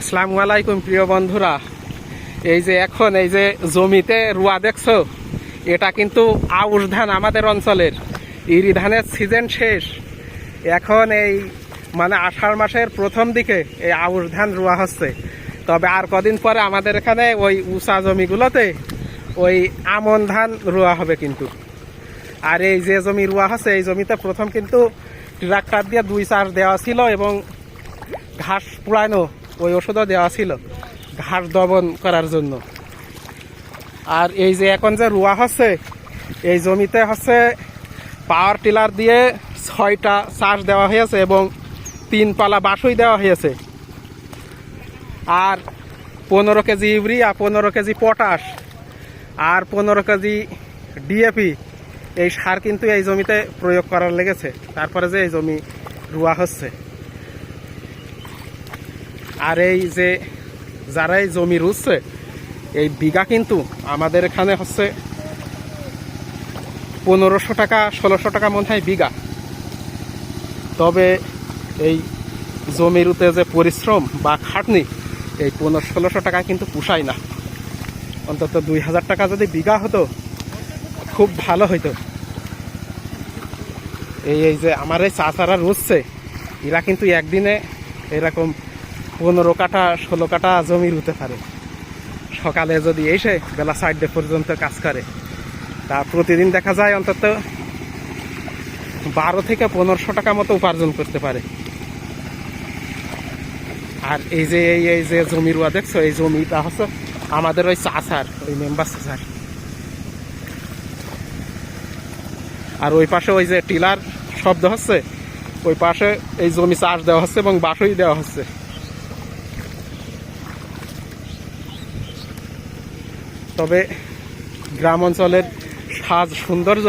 আসসালামু আলাইকুম, প্রিয় বন্ধুরা। এই যে এখন এই যে জমিতে রুয়া দেখছ, এটা কিন্তু আউশ ধান আমাদের অঞ্চলের। ইরি ধানের সিজন শেষ। এখন এই মানে আষাঢ় মাসের প্রথম দিকে এই আউশ ধান রুয়া হচ্ছে। তবে আর কদিন পরে আমাদের এখানে ওই উষা জমিগুলোতে ওই আমন ধান রুয়া হবে কিন্তু। আর এই যে জমি রুয়া হচ্ছে, এই জমিতে প্রথম কিন্তু ট্রাক্টর দিয়ে দুই চার দেওয়া ছিল এবং ঘাস পুরানো ওই ওষুধও দেওয়া ছিল ঘাস দমন করার জন্য। আর এই যে এখন যে রুয়া হচ্ছে, এই জমিতে হচ্ছে পাওয়ার টিলার দিয়ে ছয়টা চাষ দেওয়া হয়েছে এবং তিন পালা বাসুই দেওয়া হয়েছে। আর পনেরো কেজি ইউরিয়া, পনেরো কেজি পটাশ আর পনেরো কেজি ডিএপি এই সার কিন্তু এই জমিতে প্রয়োগ করার লেগেছে। তারপরে যে এই জমি রুয়া হচ্ছে। আর এই যে যারা এই জমি রুচ্ছে, এই বিঘা কিন্তু আমাদের এখানে হচ্ছে পনেরোশো টাকা, ষোলোশো টাকা মনে হয় বিঘা। তবে এই জমিরুতে যে পরিশ্রম বা খাটনি, এই পনেরো ষোলোশো টাকা কিন্তু পুষায় না। অন্তত দুই হাজার টাকা যদি বিঘা হতো, খুব ভালো হইতো। এই এই যে আমার এই চাচারা রুচ্ছে, এরা কিন্তু একদিনে এরকম পনেরো কাঠা, ষোলো কাঠা জমি রুতে পারে। সকালে যদি এসে বেলা চারটে পর্যন্ত কাজ করে, তা প্রতিদিন দেখা যায় অন্তত বারো থেকে পনেরোশো টাকা মতো উপার্জন করতে পারে। আর এই যে, এই এই যে জমি রুয়া দেখছ, এই জমিটা হচ্ছে আমাদের ওই চাষার ওই মেম্বার চাষার আর ওই পাশে ওই যে টিলার শব্দ হচ্ছে, ওই পাশে এই জমি চাষ দেওয়া হচ্ছে এবং বাসই দেওয়া হচ্ছে। তবে গ্রাম অঞ্চলের সাজ সৌন্দর্য